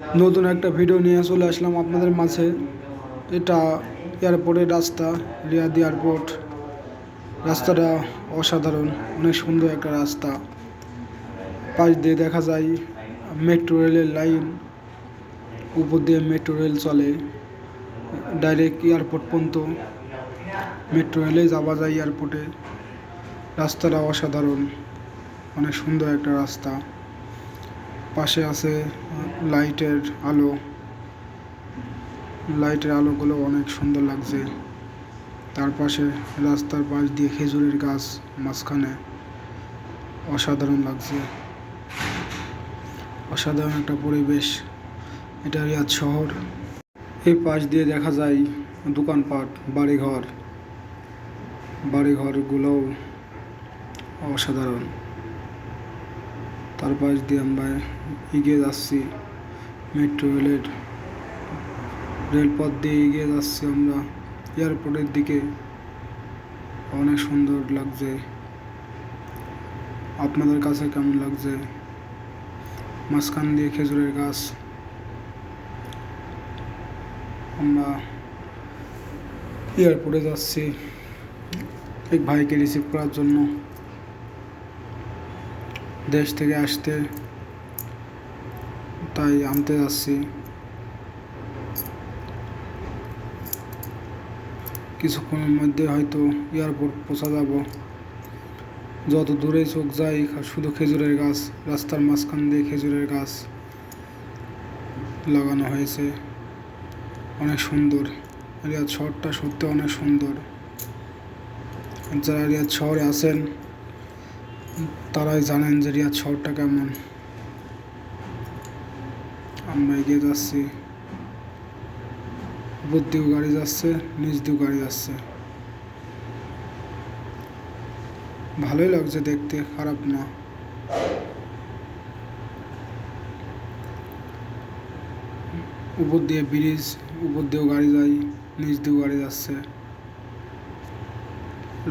নতুন একটা ভিডিও নিয়ে চলে আসলাম আপনাদের মাঝে। এটা এয়ারপোর্টের রাস্তা, রিয়াদ এয়ারপোর্ট রাস্তাটা অসাধারণ, অনেক সুন্দর একটা রাস্তা। পাশ দিয়ে দেখা যায় মেট্রো রেলের লাইন উপর দিয়ে মেট্রো রেল চলে। ডাইরেক্ট এয়ারপোর্ট পর্যন্ত মেট্রো রেলে যাওয়া যায় এয়ারপোর্টে রাস্তাটা অসাধারণ, অনেক সুন্দর একটা রাস্তা। পাশে আছে লাইটের আলো। লাইটের আলোগুলো অনেক সুন্দর লাগছে। তার পাশে রাস্তার পাশ দিয়ে খেজুরের গাছ মাঝখানে অসাধারণ লাগছে। অসাধারণ একটা পরিবেশ। এটা রিয়াদ শহর। এই পাশ দিয়ে দেখা যায় দোকানপাট, বাড়িঘর। বাড়িঘরগুলোও অসাধারণ। তার পাশ দিয়ে আমরা এগিয়ে যাচ্ছি। মেট্রো রেলের রেলপথ দিয়ে এগিয়ে যাচ্ছি আমরা। এয়ারপোর্টের দিকে। অনেক সুন্দর লাগছে। আপনাদের কাছে কেমন লাগছে? মাঝখান দিয়ে খেজুরের গাছ। আমরা এয়ারপোর্টে যাচ্ছি। এক ভাইকে রিসিভ করার জন্য। দেশ থেকে আসতে তাই আনতে যাচ্ছি। কিছুক্ষণের মধ্যে হয়তো এয়ারপোর্ট পৌঁছা যাব। যত দূরে চোখ যায় শুধু খেজুরের গাছ, রাস্তার মাঝখান দিয়ে খেজুরের গাছ লাগানো হয়েছে। অনেক সুন্দর। রিয়াদ শহরটা সত্যি অনেক সুন্দর। যারা রিয়াদ শহরে আছেন তারাই জানেন যে রিয়াদ শহরটা কেমন। আমরা এগিয়ে যাচ্ছি। উপর দিয়েও গাড়ি যাচ্ছে নিচ দিয়েও গাড়ি যাচ্ছে। ভালোই লাগছে দেখতে, খারাপ না। উপর দিয়ে ব্রিজ, উপর দিয়েও গাড়ি যায় নিচ দিয়েও গাড়ি যাচ্ছে।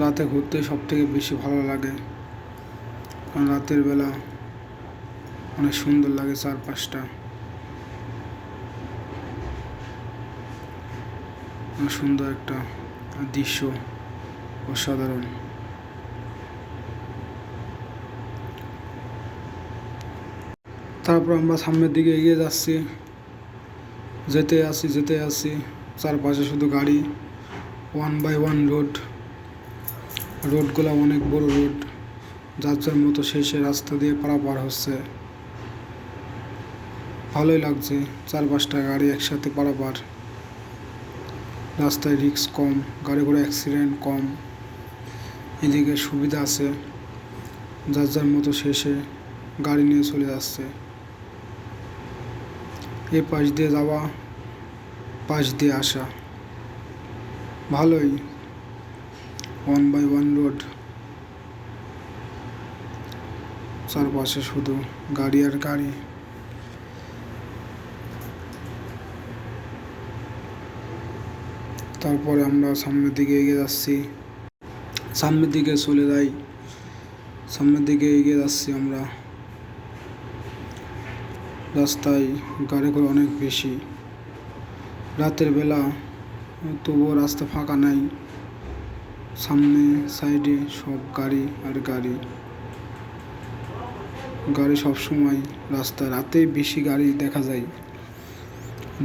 রাতে ঘুরতে সব থেকে বেশি ভালো লাগে। রাতের বেলা অনেক সুন্দর লাগে চারপাশটা। সুন্দর একটা দৃশ্য, অসাধারণ। তারপর আমরা সামনের দিকে এগিয়ে যাচ্ছি। যেতে আসি যেতে আসি চারপাশে শুধু গাড়ি। ওয়ান বাই ওয়ান রোড রোডগুলো অনেক বড় রোড যার যার মতো শেষে রাস্তা দিয়ে পারাপার হচ্ছে। ভালোই লাগছে চার পাঁচটা গাড়ি একসাথে পারাপার রাস্তায় রিক্স কম, গাড়ি ঘোড়া অ্যাক্সিডেন্ট কম। এদিকে সুবিধা আছে যার যার মতো শেষে গাড়ি নিয়ে চলে যাচ্ছে। এ পাশ দিয়ে যাওয়া, পাশ দিয়ে আসা। ভালোই ওয়ান বাই ওয়ান রোড চারপাশে শুধু গাড়ি আর গাড়ি। তারপরে আমরা সামনের দিকে এগিয়ে যাচ্ছি। সামনের দিকে চলে যাই। সামনের দিকে এগিয়ে যাচ্ছি আমরা। রাস্তায় গাড়ি ঘোড়া অনেক বেশি। রাতের বেলা তবুও রাস্তা ফাঁকা নাই। সামনে সাইডে সব গাড়ি আর গাড়ি। গাড়ি সব সময় রাস্তায় রাতে বেশি গাড়ি দেখা যায়।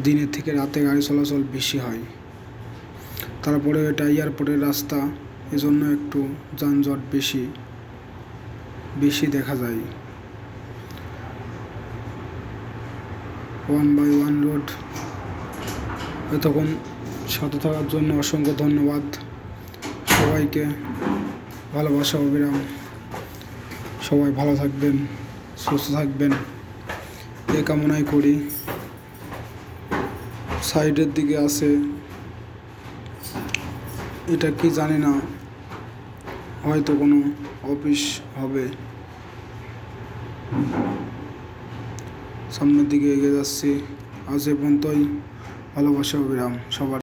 দিনের থেকে রাতে গাড়ি চলাচল বেশি হয়। তারপরে এটা এয়ারপোর্টের রাস্তা, এজন্য একটু যানজট বেশি বেশি দেখা যায়। ওয়ান বাই ওয়ান রোড এতক্ষণ সাথে থাকার জন্য অসংখ্য ধন্যবাদ। সবাইকে ভালোবাসা অবিরাম সবাই ভালো থাকবেন। সুস্থ থাকবেন এ কামনাই করি। সাইডের দিকে আছে। এটা কি জানি না। হয়তো কোনো অফিস হবে। সামনের দিকে এগিয়ে যাচ্ছি। আজ এ পর্যন্তই। ভালোবাসা, অবিরাম। সবার